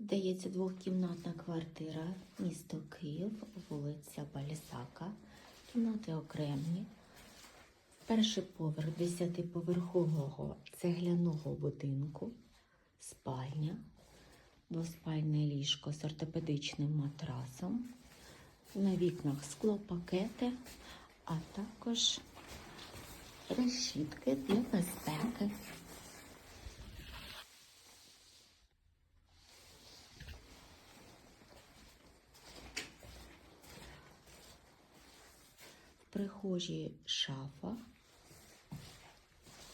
Здається, двохкімнатна квартира, місто Київ, вулиця Бальзака. Кімнати окремі. Перший поверх десятиповерхового цегляного будинку, спальня, двоспальне ліжко з ортопедичним матрасом. На вікнах склопакети, а також решітки для безпеки. Прихожій шафа.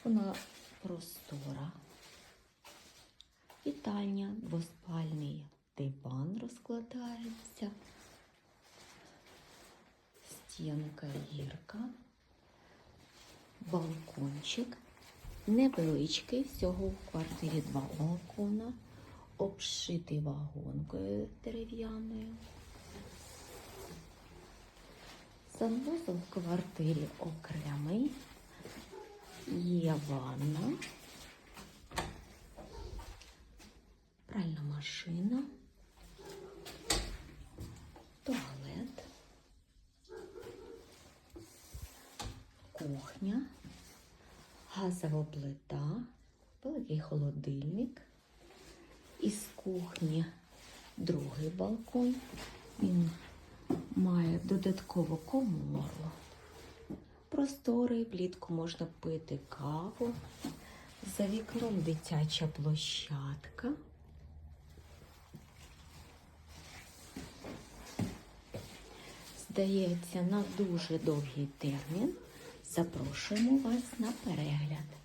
Вона простора. Вітальня, двоспальний диван розкладається. Стінка гірка. Балкончик. Невеличкий, всього в квартирі два балкона, обшитий вагонкою дерев'яною. Санвузол в квартирі окремий. Є ванна, пральна машина, туалет, кухня, газова плита, великий холодильник. Із кухні другий балкон. Він має додаткову комору. Просторий, влітку можна пити каву. За вікном дитяча площадка. Здається, на дуже довгий термін запрошуємо вас на перегляд.